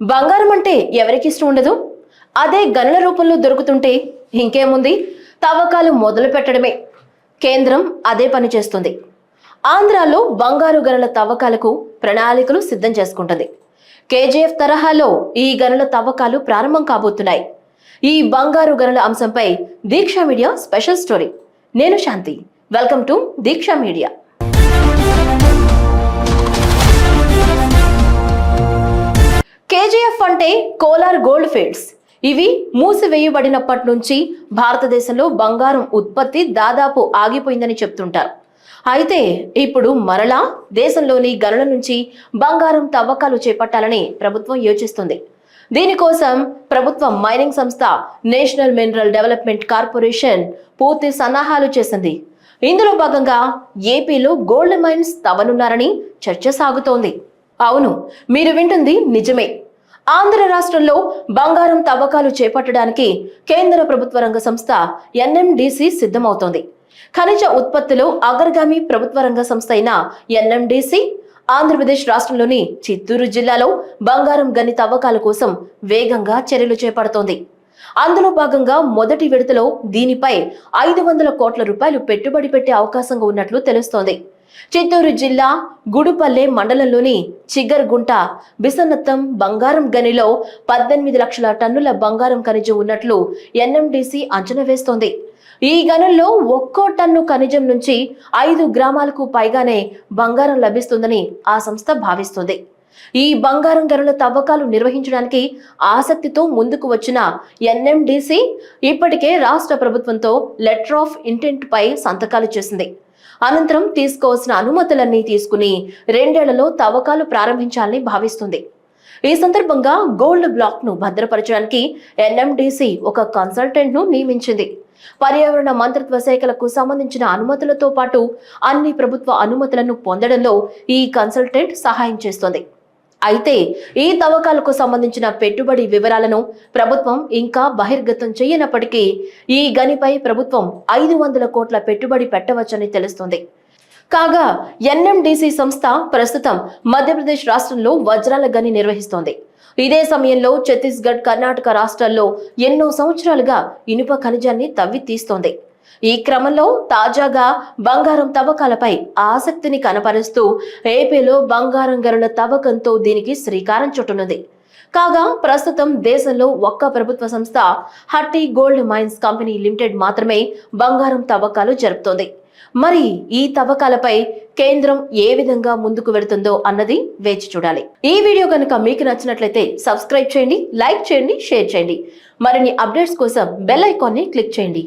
బంగారం అంటే ఎవరికి ఇష్టం ఉండదు? అదే గనుల రూపంలో దొరుకుతుంటే ఇంకేముంది? తవ్వకాలు మొదలు పెట్టడమే. కేంద్రం అదే పని చేస్తుంది. ఆంధ్రాలో బంగారు గనుల తవ్వకాలకు ప్రణాళికలు సిద్ధం చేసుకుంటుంది. కేజీఎఫ్ తరహాలో ఈ గనుల తవ్వకాలు ప్రారంభం కాబోతున్నాయి. ఈ బంగారు గనుల అంశంపై దీక్ష మీడియా స్పెషల్ స్టోరీ. నేను Shanthi. Welcome to Deeksha media. KGF అంటే కోలార్ గోల్డ్ ఫీల్డ్స్. ఇవి మూసివేయబడినప్పటి నుంచి భారతదేశంలో బంగారం ఉత్పత్తి దాదాపు ఆగిపోయిందని చెప్తుంటారు. అయితే ఇప్పుడు మరలా దేశంలోని గనుల నుంచి బంగారం తవ్వకాలు చేపట్టాలని ప్రభుత్వం యోచిస్తుంది. దీనికోసం ప్రభుత్వ మైనింగ్ సంస్థ నేషనల్ మినరల్ డెవలప్మెంట్ కార్పొరేషన్ పూర్తి సన్నాహాలు చేసింది. ఇందులో భాగంగా ఏపీలో గోల్డ్ మైన్స్ తవ్వనున్నారని చర్చ సాగుతోంది. అవును మీరు వింటుంది నిజమే. ఆంధ్ర రాష్ట్రంలో బంగారం తవ్వకాలు చేపట్టడానికి కేంద్ర ప్రభుత్వ రంగ సంస్థ ఎన్ఎండిసి సిద్ధమవుతోంది. ఖనిజ ఉత్పత్తిలో అగ్రగామి ప్రభుత్వ రంగ సంస్థ అయిన ఎన్ఎండిసి ఆంధ్రప్రదేశ్ రాష్ట్రంలోని చిత్తూరు జిల్లాలో బంగారం గని తవ్వకాల కోసం వేగంగా చర్యలు చేపడుతోంది. అందులో భాగంగా మొదటి విడతలో దీనిపై ఐదు వందల కోట్ల రూపాయలు పెట్టుబడి పెట్టే అవకాశంగా ఉన్నట్లు తెలుస్తోంది. చిత్తూరు జిల్లా గుడుపల్లె మండలంలోని చిగ్గర్గుంట బిసనత్తం బంగారం గనిలో పద్దెనిమిది లక్షల టన్నుల బంగారం ఖనిజం ఉన్నట్లు ఎన్ఎండిసి అంచనా వేస్తోంది. ఈ గనుల్లో ఒక్కో టన్ను ఖనిజం నుంచి ఐదు గ్రామాలకు పైగానే బంగారం లభిస్తుందని ఆ సంస్థ భావిస్తుంది. ఈ బంగారం గనుల తవ్వకాలు నిర్వహించడానికి ఆసక్తితో ముందుకు వచ్చిన ఎన్ఎండిసి ఇప్పటికే రాష్ట్ర ప్రభుత్వంతో లెటర్ ఆఫ్ ఇంటెంట్ పై సంతకాలు చేసింది. అనంతరం తీసుకోవాల్సిన అనుమతులన్నీ తీసుకుని రెండేళ్ళలో తవ్వకాలు ప్రారంభించాలని భావిస్తుంది. ఈ సందర్భంగా గోల్డ్ బ్లాక్ను భద్రపరచడానికి ఎన్ఎండిసి ఒక కన్సల్టెంట్ను నియమించింది. పర్యావరణ మంత్రిత్వ శాఖలకు సంబంధించిన అనుమతులతో పాటు అన్ని ప్రభుత్వ అనుమతులను పొందడంలో ఈ కన్సల్టెంట్ సహాయం చేస్తోంది. అయితే ఈ తవ్వకాలకు సంబంధించిన పెట్టుబడి వివరాలను ప్రభుత్వం ఇంకా బహిర్గతం చేయనప్పటికీ ఈ గనిపై ప్రభుత్వం ఐదు వందల కోట్ల పెట్టుబడి పెట్టవచ్చని తెలుస్తుంది. కాగా ఎన్ఎండిసి సంస్థ ప్రస్తుతం మధ్యప్రదేశ్ రాష్ట్రంలో వజ్రాల గని నిర్వహిస్తోంది. ఇదే సమయంలో ఛత్తీస్గఢ్ కర్ణాటక రాష్ట్రాల్లో ఎన్నో సంవత్సరాలుగా ఇనుప ఖనిజాన్ని తవ్వి తీస్తోంది ఈ క్రమంలో తాజాగా బంగారం తవ్వకాలపై ఆసక్తిని కనపరుస్తూ ఏపీలో బంగారం గనుల తవ్వకంతో దీనికి శ్రీకారం చుట్టనుంది. కాగా ప్రస్తుతం దేశంలో ఒక్క ప్రభుత్వ సంస్థ Hutti gold mines company limited మాత్రమే బంగారం తవ్వకాలు జరుపుతోంది. మరి ఈ తవ్వకాలపై కేంద్రం ఏ విధంగా ముందుకు వెళుతుందో అన్నది వేచి చూడాలి. ఈ వీడియో కనుక మీకు నచ్చినట్లయితే సబ్స్క్రైబ్ చేయండి లైక్ చేయండి షేర్ చేయండి. మరిన్ని అప్డేట్స్ కోసం బెల్ ఐకాన్ని క్లిక్ చేయండి.